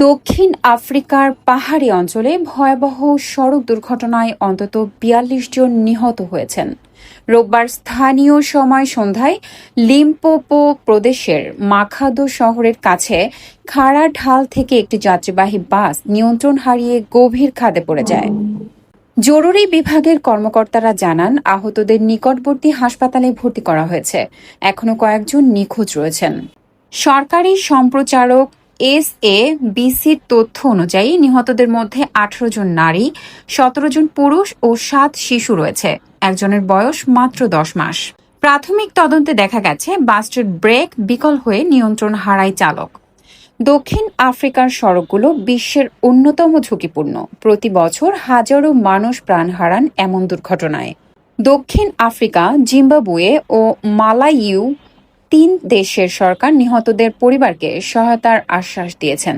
দক্ষিণ আফ্রিকার পাহাড়ি অঞ্চলে ভয়াবহ সড়ক দুর্ঘটনায় অন্তত বিয়াল্লিশ জন নিহত হয়েছেন। রোববার স্থানীয় সময় সন্ধ্যায় লিম্পোপো প্রদেশের মাখাদো শহরের কাছে খাড়া ঢাল থেকে একটি যাত্রীবাহী বাস নিয়ন্ত্রণ হারিয়ে গভীর খাদে পড়ে যায়। জরুরি বিভাগের কর্মকর্তারা জানান, আহতদের নিকটবর্তী হাসপাতালে ভর্তি করা হয়েছে। এখনও কয়েকজন নিখোঁজ রয়েছেন। সরকারি সম্প্রচারক এস এ বিসির তথ্য অনুযায়ী নিহতদের মধ্যে আঠারো জন নারী, সতেরো জন পুরুষ ও সাত শিশু রয়েছে। একজনের বয়স মাত্র দশ মাস। প্রাথমিক তদন্তে দেখা গেছে, বাসটির ব্রেক বিকল হয়ে নিয়ন্ত্রণ হারায় চালক। দক্ষিণ আফ্রিকার সড়কগুলো বিশ্বের অন্যতম ঝুঁকিপূর্ণ। প্রতি বছর হাজারো মানুষ প্রাণ হারান এমন দুর্ঘটনায়। দক্ষিণ আফ্রিকা, জিম্বাবুয়ে ও মালাইউ তিন দেশের সরকার নিহতদের পরিবারকে সহায়তার আশ্বাস দিয়েছেন।